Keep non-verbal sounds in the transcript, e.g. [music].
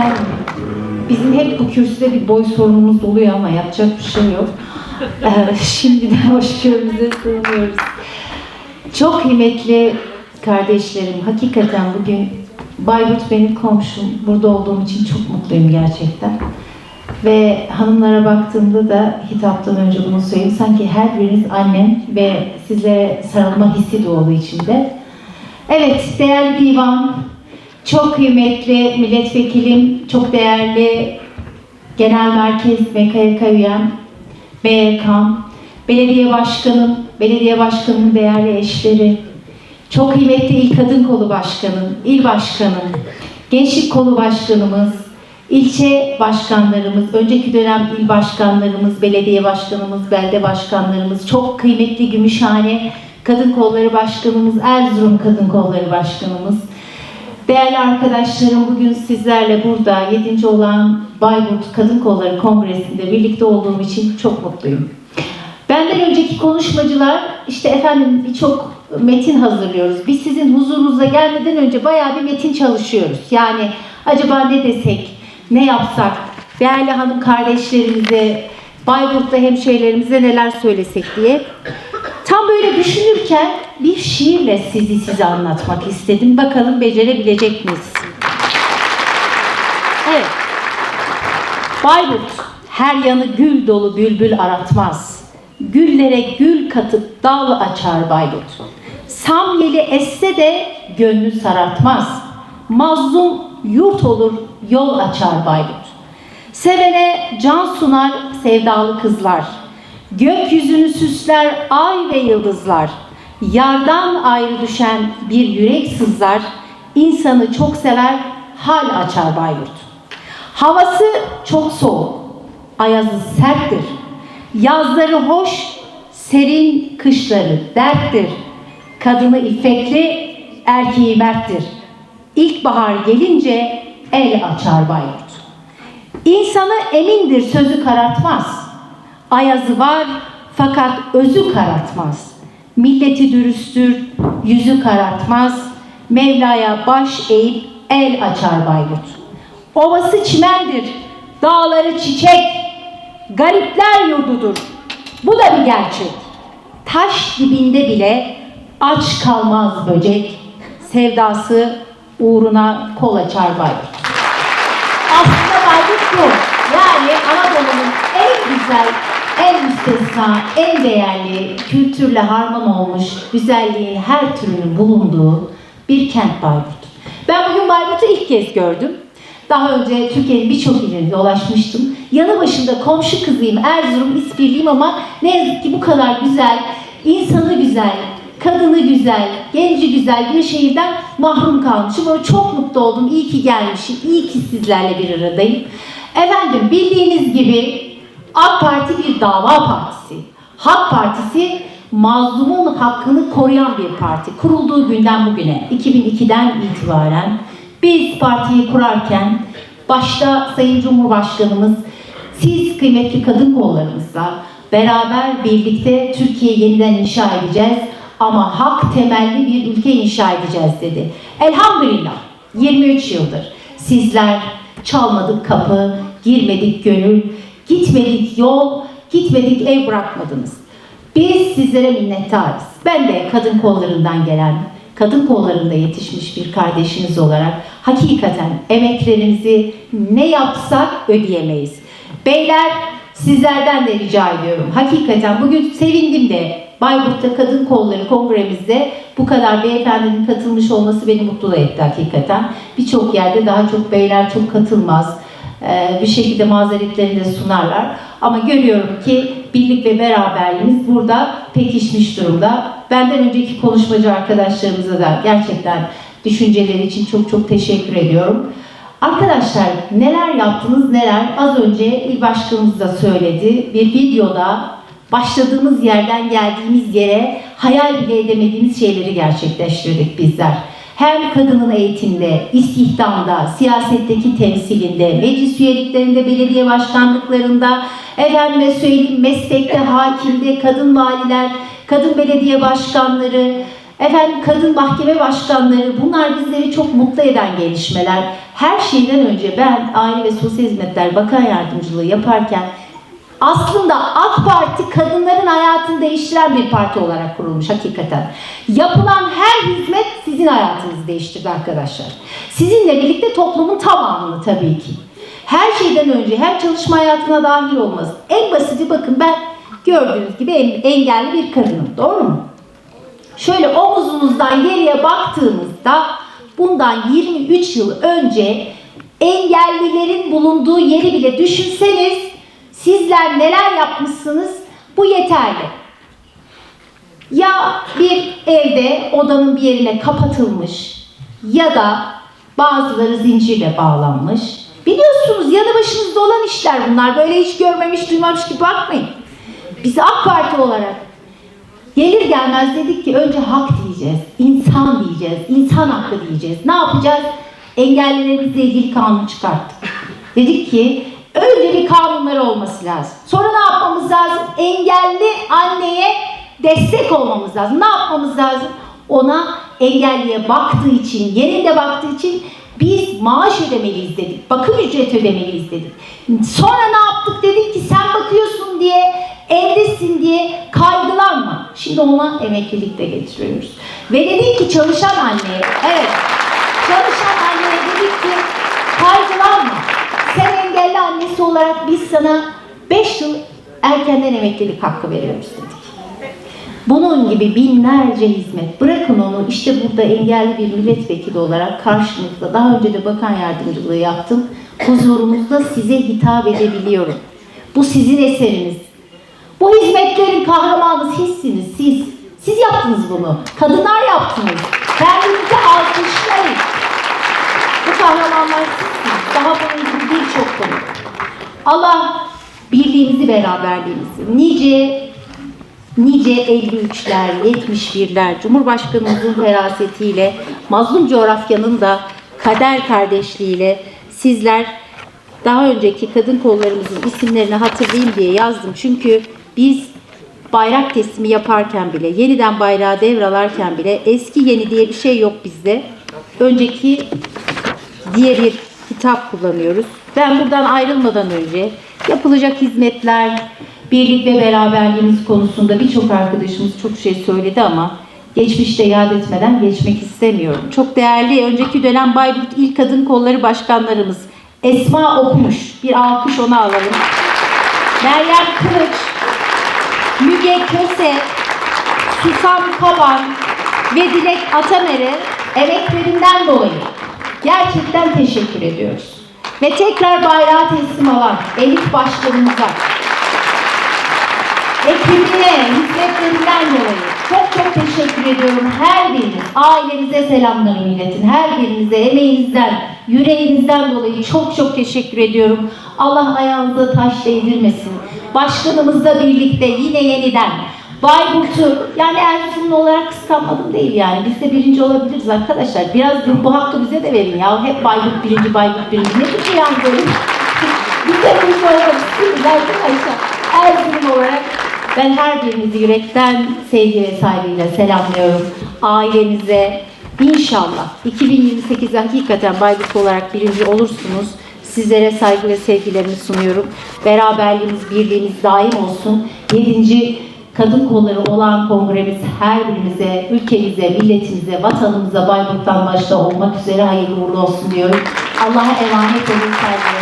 efendim. Bizim hep bu kürsüde bir boy sorunumuz oluyor ama yapacak bir şey yok. Ee, [laughs] şimdiden hoşgörümüze sığınıyoruz. Çok kıymetli kardeşlerim, hakikaten bugün Bayburt benim komşum. Burada olduğum için çok mutluyum gerçekten. Ve hanımlara baktığımda da hitaptan önce bunu söyleyeyim. Sanki her biriniz annem ve size sarılma hissi doğduğu içinde. Evet, değerli divan, çok kıymetli milletvekilim, çok değerli genel merkez MKYK üyem, BYK'm, belediye başkanım, belediye başkanımın değerli eşleri, çok kıymetli İl Kadın Kolu Başkanım, il başkanım, gençlik kolu başkanımız, ilçe başkanlarımız, önceki dönem il başkanlarımız, belediye başkanımız, belde başkanlarımız, çok kıymetli Gümüşhane Kadın Kolları Başkanımız, Erzurum Kadın Kolları Başkanımız, Değerli arkadaşlarım bugün sizlerle burada 7. olan Bayburt Kadın Kolları Kongresi'nde birlikte olduğum için çok mutluyum. Benden önceki konuşmacılar işte efendim birçok metin hazırlıyoruz. Biz sizin huzurunuza gelmeden önce bayağı bir metin çalışıyoruz. Yani acaba ne desek, ne yapsak, değerli hanım kardeşlerimize, Bayburt'ta hemşehrilerimize neler söylesek diye. Düşünürken bir şiirle sizi size anlatmak istedim. Bakalım becerebilecek miyiz? Evet. Bayburt her yanı gül dolu bülbül aratmaz. Güllere gül katıp dal açar Bayburt. Samyeli esse de gönlü sarartmaz. Mazlum yurt olur yol açar Bayburt. Sevene can sunar sevdalı kızlar. Gökyüzünü süsler ay ve yıldızlar. Yardan ayrı düşen bir yürek sızlar. İnsanı çok sever hal açar Bayburt. Havası çok soğuk, ayazı serttir. Yazları hoş, serin kışları derttir. Kadını iffetli, erkeği merttir. İlkbahar gelince el açar Bayburt. İnsanı emindir sözü karartmaz. Ayazı var fakat özü karartmaz. Milleti dürüsttür, yüzü karartmaz. Mevla'ya baş eğip el açar Bayburt. Ovası çimendir, dağları çiçek, garipler yurdudur. Bu da bir gerçek. Taş dibinde bile aç kalmaz böcek, sevdası uğruna kol açar Bayburt. Aslında Bayburt bu. Yani Anadolu'nun en güzel, en müstesna, en değerli, kültürle harman olmuş, güzelliğin her türünün bulunduğu bir kent Bayburt. Ben bugün Bayburt'u ilk kez gördüm. Daha önce Türkiye'nin birçok ilerinde dolaşmıştım. Yanı başında komşu kızıyım, Erzurum, İspirliyim ama ne yazık ki bu kadar güzel, insanı güzel, kadını güzel, genci güzel bir şehirden mahrum kalmışım. Böyle çok mutlu oldum. İyi ki gelmişim. İyi ki sizlerle bir aradayım. Efendim bildiğiniz gibi AK Parti bir dava partisi. Halk Partisi mazlumun hakkını koruyan bir parti. Kurulduğu günden bugüne 2002'den itibaren biz partiyi kurarken başta Sayın Cumhurbaşkanımız siz kıymetli kadın kollarımızla beraber birlikte Türkiye'yi yeniden inşa edeceğiz ama hak temelli bir ülke inşa edeceğiz dedi. Elhamdülillah 23 yıldır sizler çalmadık kapı, girmedik gönül, gitmedik yol, gitmedik ev bırakmadınız. Biz sizlere minnettarız. Ben de kadın kollarından gelen, kadın kollarında yetişmiş bir kardeşiniz olarak hakikaten emeklerinizi ne yapsak ödeyemeyiz. Beyler sizlerden de rica ediyorum. Hakikaten bugün sevindim de Bayburt'ta Kadın Kolları Kongremizde bu kadar beyefendinin katılmış olması beni mutlu etti hakikaten. Birçok yerde daha çok beyler çok katılmaz. Ee, bir şekilde mazeretlerini de sunarlar. Ama görüyorum ki birlik ve beraberliğimiz burada pekişmiş durumda. Benden önceki konuşmacı arkadaşlarımıza da gerçekten düşünceleri için çok çok teşekkür ediyorum. Arkadaşlar neler yaptınız neler az önce il başkanımız da söyledi. Bir videoda başladığımız yerden geldiğimiz yere hayal bile edemediğimiz şeyleri gerçekleştirdik bizler. Hem kadının eğitimde, istihdamda, siyasetteki temsilinde, meclis üyeliklerinde, belediye başkanlıklarında, efendime söyleyeyim meslekte, hakimde, kadın valiler, kadın belediye başkanları, efendim kadın mahkeme başkanları bunlar bizleri çok mutlu eden gelişmeler. Her şeyden önce ben Aile ve Sosyal Hizmetler Bakan Yardımcılığı yaparken aslında AK Parti kadınların hayatını değiştiren bir parti olarak kurulmuş hakikaten. Yapılan her hizmet sizin hayatınızı değiştirdi arkadaşlar. Sizinle birlikte toplumun tamamını tabii ki. Her şeyden önce her çalışma hayatına dahil olması. En basiti bakın ben gördüğünüz gibi en- engelli bir kadınım. Doğru mu? Şöyle omuzunuzdan geriye baktığınızda bundan 23 yıl önce engellilerin bulunduğu yeri bile düşünseniz sizler neler yapmışsınız bu yeterli. Ya bir evde odanın bir yerine kapatılmış ya da bazıları zincirle bağlanmış. Biliyorsunuz yanı başınızda olan işler bunlar. Böyle hiç görmemiş, duymamış gibi bakmayın. Biz AK Parti olarak Gelir gelmez dedik ki önce hak diyeceğiz, insan diyeceğiz, insan hakkı diyeceğiz. Ne yapacağız? Engellilerimizle ilgili kanun çıkarttık. Dedik ki önce bir kanunları olması lazım. Sonra ne yapmamız lazım? Engelli anneye destek olmamız lazım. Ne yapmamız lazım? Ona engelliye baktığı için, yerinde baktığı için biz maaş ödemeliyiz dedik. Bakım ücreti ödemeliyiz dedik. Sonra ne yaptık? Dedik ki sen bakıyorsun diye, evdesin diye kaygılanma. Şimdi ona emeklilik de getiriyoruz. Ve dedik ki çalışan anneye, evet çalışan anneye dedik ki kaygılanma. Sen engelli annesi olarak biz sana 5 yıl erkenden emeklilik hakkı veriyoruz dedik. Bunun gibi binlerce hizmet. Bırakın onu işte burada engelli bir milletvekili olarak karşınızda daha önce de bakan yardımcılığı yaptım. Huzurumuzda size hitap edebiliyorum. Bu sizin eseriniz. Bu hizmetlerin kahramanı sizsiniz siz. Siz yaptınız bunu. Kadınlar yaptınız. Kendinizi alkışlayın. Bu kahramanlar sizsiniz. Daha bunun konu. Allah birliğimizi, beraberliğimizi, nice nice 53'ler, 71'ler, Cumhurbaşkanımızın ferasetiyle, mazlum coğrafyanın da kader kardeşliğiyle sizler daha önceki kadın kollarımızın isimlerini hatırlayayım diye yazdım. Çünkü biz bayrak teslimi yaparken bile, yeniden bayrağı devralarken bile eski yeni diye bir şey yok bizde. Önceki diye bir kitap kullanıyoruz. Ben buradan ayrılmadan önce yapılacak hizmetler, birlik ve beraberliğimiz konusunda birçok arkadaşımız çok şey söyledi ama geçmişte yad etmeden geçmek istemiyorum. Çok değerli önceki dönem Bayburt İl Kadın Kolları Başkanlarımız Esma Okumuş, bir alkış ona alalım. Meryem Kılıç, Müge Köse, Susam Kaban ve Dilek Atamer'e emeklerinden dolayı gerçekten teşekkür ediyoruz. Ve tekrar bayrağı teslim alan Elif Başkanımıza, ekibine, hizmetlerinden dolayı çok çok teşekkür ediyorum. Her biriniz, ailenize selamlarımı iletin. Her birinize emeğinizden, yüreğinizden dolayı çok çok teşekkür ediyorum. Allah ayağınıza taş değdirmesin. Başkanımızla birlikte yine yeniden Bayburt'u yani Erzurumlu olarak kıskanmadım değil yani. Biz de birinci olabiliriz arkadaşlar. Biraz bu, hakkı bize de verin ya. Hep Bayburt birinci, Bayburt birinci. Ne bu yani böyle? [laughs] Biz de birinci olmak istiyoruz arkadaşlar. Erzurum olarak ben her birinizi yürekten sevgi ve saygıyla selamlıyorum. Ailenize inşallah 2028'de hakikaten Bayburt olarak birinci olursunuz. Sizlere saygı ve sevgilerimi sunuyorum. Beraberliğimiz, birliğimiz daim olsun. 7. Kadın Kolları olan kongremiz her birimize, ülkemize, milletimize, vatanımıza Bayburt'tan başta olmak üzere hayırlı uğurlu olsun diyorum. Allah'a emanet olun. Sunuyorum.